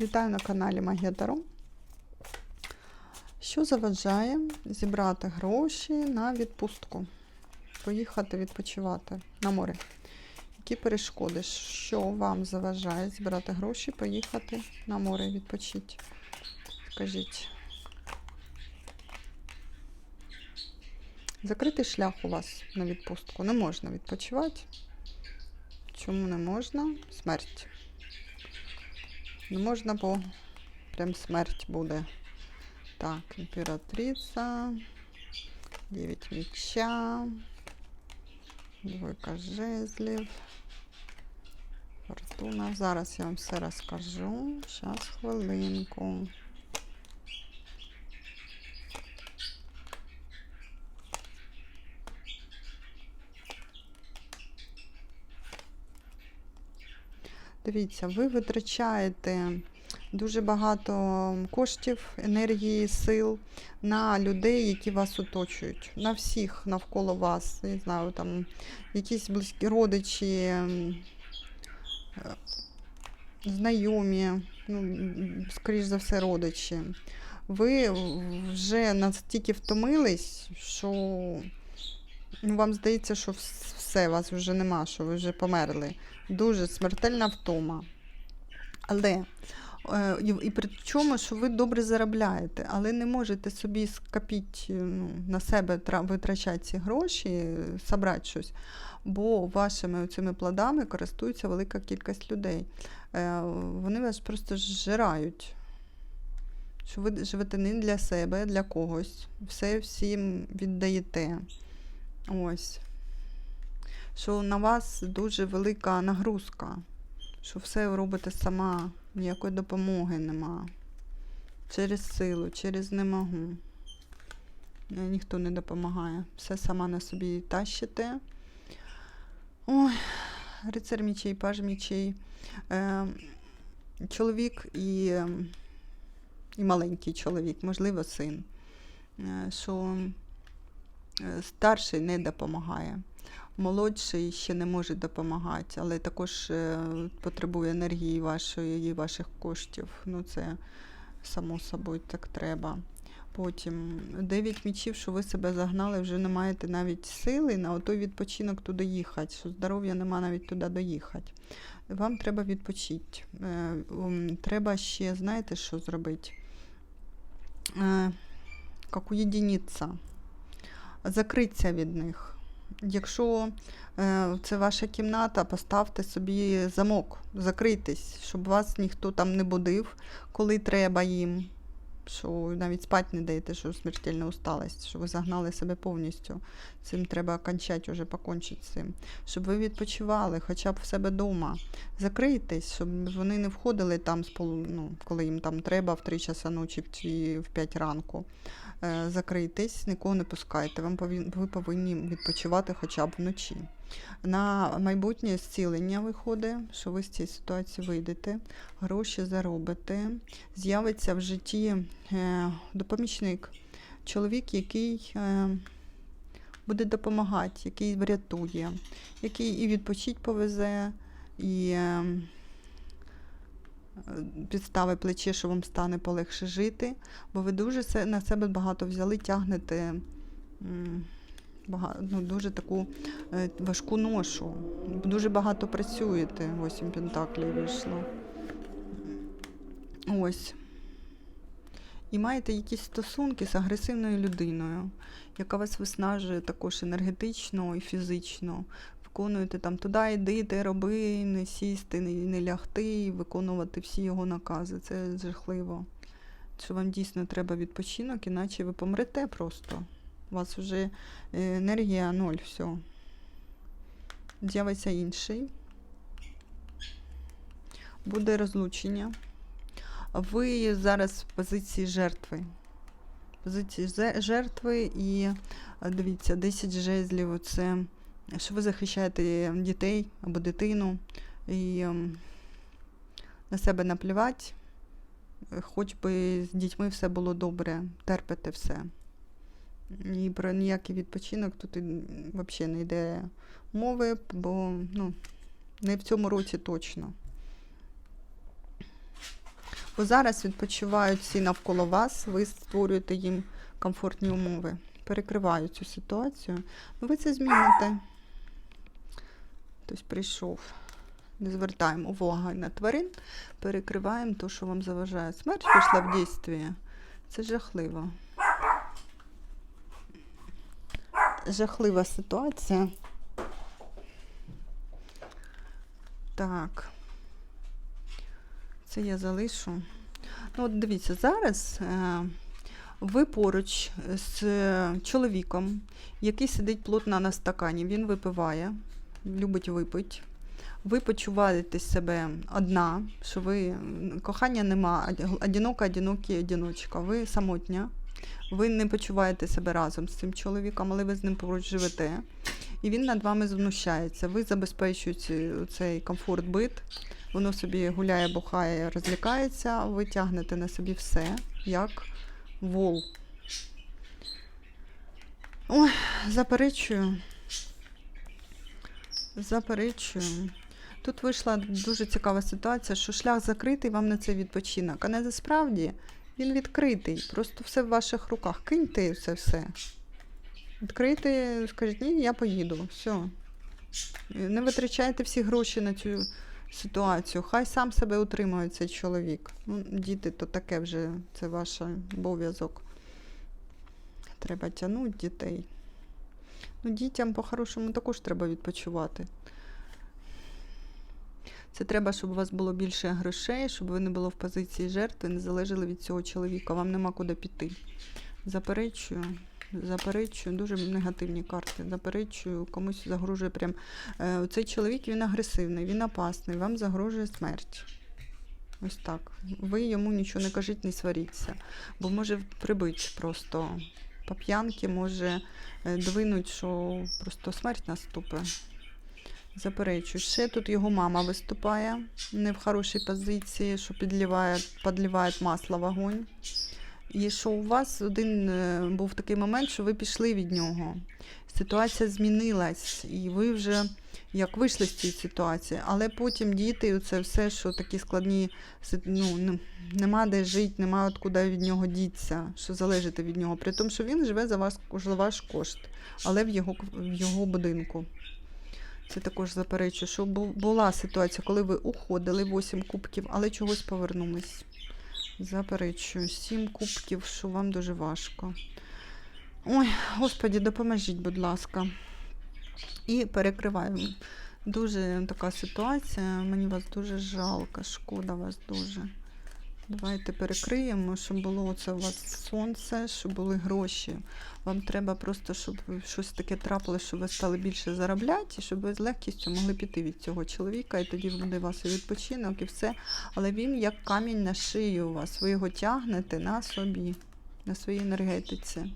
Вітаю на каналі Магія Таро. Що заважає зібрати гроші на відпустку? Поїхати відпочивати на море. Які перешкоди? Що вам заважає зібрати гроші, поїхати на море відпочити? Скажіть. Закритий шлях у вас на відпустку. Не можна відпочивати. Чому не можна? Смерть. Не можна, бо прям смерть буде. Так, імператриця, 9 меча, двойка жезлів, фортуна. Зараз я вам все розкажу. Зараз хвилинку. Дивіться, ви витрачаєте дуже багато коштів, енергії, сил на людей, які вас оточують, на всіх навколо вас. Не знаю, там якісь близькі родичі, ем, е, знайомі, ну, скоріш за все, родичі. Ви вже настільки втомились, що ну, вам здається, що вс- все, вас вже нема, що ви вже померли. Дуже смертельна втома. Але е, і, при чому, що ви добре заробляєте, але не можете собі скопити ну, на себе витрачати ці гроші, е, собрати щось, бо вашими цими плодами користується велика кількість людей. Е, Вони вас просто зжирають. Що ви живете не для себе, для когось. Все всім віддаєте. Ось. Що на вас дуже велика нагрузка, що все робите сама, ніякої допомоги нема. Через силу, через не можу. Е, Ніхто не допомагає. Все сама на собі тащите. Ой, рицар мічей, паж мічей. Е, чоловік і, і маленький чоловік, можливо, син. Е, що е, старший не допомагає. Молодший ще не може допомагати, але також е, потребує енергії вашої і ваших коштів. Ну, це само собою так треба. Потім 9 мічів, що ви себе загнали, вже не маєте навіть сили на той відпочинок туди їхати, що здоров'я нема навіть туди доїхати. Вам треба відпочити. Е, Треба ще, знаєте, що зробити? Е, Як уєдиніться, закритися від них. Якщо е, це ваша кімната, поставте собі замок, закрийтесь, щоб вас ніхто там не будив, коли треба їм. Що навіть спати не даєте, що смертельна усталость, що ви загнали себе повністю. Цим треба кончати, вже покончити цим. Щоб ви відпочивали хоча б в себе вдома. Закрийтесь, щоб вони не входили там, ну, коли їм там треба в 3 часа ночі чи в 5 ранку. Е, Закрийтесь, нікого не пускайте. Вам ви повинні відпочивати хоча б вночі. На майбутнє зцілення виходить, що ви з цієї ситуації вийдете, гроші заробите, з'явиться в житті е, допомічник, чоловік, який е, буде допомагати, який врятує, який і відпочить повезе, і підстави плече, що вам стане полегше жити, бо ви дуже на себе багато взяли, тягнете. ну, дуже таку е, важку ношу. Дуже багато працюєте. Восім пентаклів вийшло. Ось. І маєте якісь стосунки з агресивною людиною, яка вас виснажує також енергетично і фізично. Виконуєте там туди йди, те роби, не сісти, не, не лягти, і виконувати всі його накази. Це жахливо. Що вам дійсно треба відпочинок, іначе ви помрете просто. У вас вже е, енергія ноль, все. З'явиться інший. Буде розлучення. Ви зараз в позиції жертви. Позиції жертви і дивіться, 10 жезлів це що ви захищаєте дітей або дитину і ем, на себе наплівати, е, хоч би з дітьми все було добре, терпите все. І про ніякий відпочинок тут взагалі не йде мови, бо ну, не в цьому році точно. Бо зараз відпочивають всі навколо вас, ви створюєте їм комфортні умови. Перекриваю цю ситуацію. Ну, ви це зміните. Хтось прийшов. Не звертаємо увагу на тварин, перекриваємо те, що вам заважає. Смерть пішла в дійстві. Це жахливо. Жахлива ситуація. Так. Це я залишу. Ну, от дивіться, зараз е, ви поруч з чоловіком, який сидить плотно на стакані. Він випиває, любить випити. Ви почуваєте себе одна, що ви кохання нема, оді- одинока, одинокий, одиночка. Ви самотня. Ви не почуваєте себе разом з цим чоловіком, але ви з ним поруч живете. І він над вами знущається. Ви забезпечуєте цей комфорт бит. Воно собі гуляє, бухає, розлікається, ви тягнете на собі все, як вол. Ой, заперечую. Заперечую. Тут вийшла дуже цікава ситуація, що шлях закритий вам на цей відпочинок, а не насправді він відкритий. Просто все в ваших руках. Киньте це все. Відкрийте, скажіть, ні, я поїду. Все. Не витрачайте всі гроші на цю ситуацію. Хай сам себе утримує цей чоловік. Ну, діти, то таке вже це ваш обов'язок. Треба тягнути дітей. Ну, дітям по-хорошому також треба відпочивати. Це треба, щоб у вас було більше грошей, щоб ви не було в позиції жертви, не залежали від цього чоловіка. Вам нема куди піти. Заперечую, заперечую, дуже негативні карти. Заперечую, комусь загрожує прям. Е, цей чоловік він агресивний, він опасний, вам загрожує смерть. Ось так. Ви йому нічого не кажіть, не сваріться, бо може прибити просто по п'янки, може е, двинуть, що просто смерть наступить. Заперечую. Ще тут його мама виступає не в хорошій позиції, що підліває, підліває масло в вогонь. І що у вас один е, був такий момент, що ви пішли від нього. Ситуація змінилась, і ви вже як вийшли з цієї ситуації, але потім діти, це все, що такі складні, ну, нема де жити, нема от куди від нього дітися, що залежите від нього. При тому, що він живе за, вас, за ваш кошт, але в його, в його будинку. Це також заперечую, що була ситуація, коли ви уходили 8 кубків, але чогось повернулись. Заперечую. 7 кубків, що вам дуже важко. Ой, господі, допоможіть, будь ласка. І перекриваємо. Дуже така ситуація. Мені вас дуже жалко, шкода вас дуже. Давайте перекриємо, щоб було оце у вас сонце, щоб були гроші. Вам треба просто, щоб щось таке трапилося, щоб ви стали більше заробляти, щоб ви з легкістю могли піти від цього чоловіка, і тоді буде у вас і відпочинок, і все. Але він як камінь на шию у вас. Ви його тягнете на собі, на своїй енергетиці.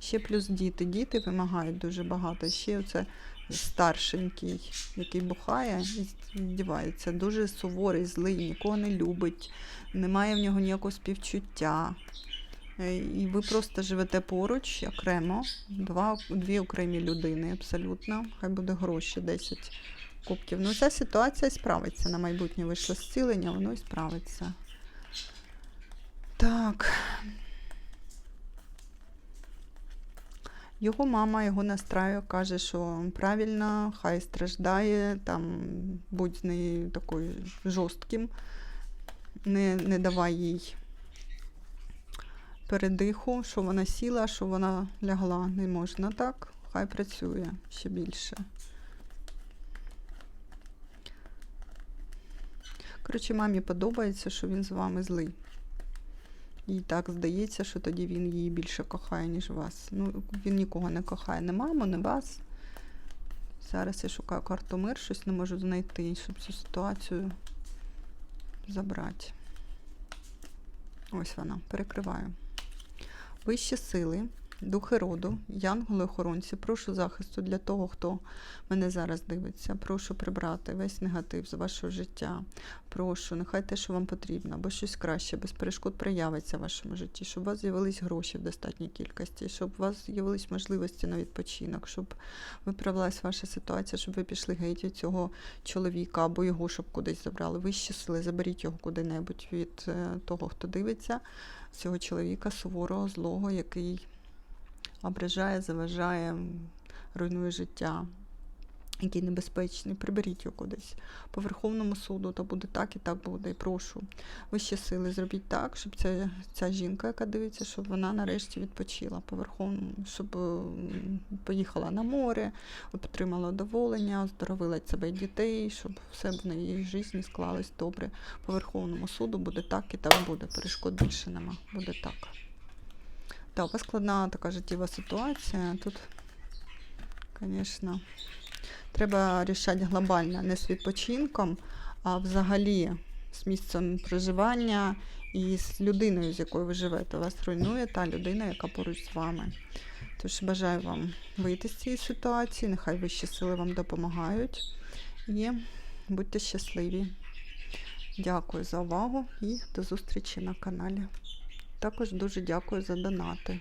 Ще плюс діти. Діти вимагають дуже багато. Ще оце старшенький, який бухає і здівається. Дуже суворий, злий, нікого не любить, немає в нього ніякого співчуття. Е, І ви просто живете поруч окремо, два, дві окремі людини абсолютно. Хай буде гроші 10 кубків. Ну, ця ситуація справиться. На майбутнє вийшло зцілення, воно і справиться. Так. Його мама його настраює, каже, що правильно, хай страждає, там будь з нею такою жорстким, не, не давай їй передиху, що вона сіла, що вона лягла. Не можна так, хай працює ще більше. Коротше, мамі подобається, що він з вами злий. Їй так здається, що тоді він її більше кохає, ніж вас. Ну, він нікого не кохає, не маму, не вас. Зараз я шукаю карту мир, щось не можу знайти, щоб цю ситуацію забрати. Ось вона, перекриваю. Вищі сили духи роду, янголи-охоронці, прошу захисту для того, хто мене зараз дивиться. Прошу прибрати весь негатив з вашого життя. Прошу, нехай те, що вам потрібно, або щось краще, без перешкод проявиться в вашому житті, щоб у вас з'явились гроші в достатній кількості, щоб у вас з'явились можливості на відпочинок, щоб виправилась ваша ситуація, щоб ви пішли геть від цього чоловіка або його, щоб кудись забрали. Вищі сили, заберіть його куди-небудь від е, того, хто дивиться, цього чоловіка суворого, злого, який ображає, заважає, руйнує життя, який небезпечний. Приберіть його кудись. По Верховному суду, то буде так і так буде. І прошу. Вищі сили, зробіть так, щоб ця, ця жінка, яка дивиться, щоб вона нарешті відпочила по Верховному, щоб поїхала на море, отримала задоволення, оздоровила себе і дітей, щоб все в неї житті склалось добре. По Верховному суду буде так і так буде. Перешкод більше нема. Буде так. У вас складна така життєва ситуація. Тут, звісно, треба рішати глобально, не з відпочинком, а взагалі з місцем проживання і з людиною, з якою ви живете. Вас руйнує та людина, яка поруч з вами. Тож бажаю вам вийти з цієї ситуації, нехай вищі сили вам допомагають. І будьте щасливі. Дякую за увагу і до зустрічі на каналі. Також дуже дякую за донати.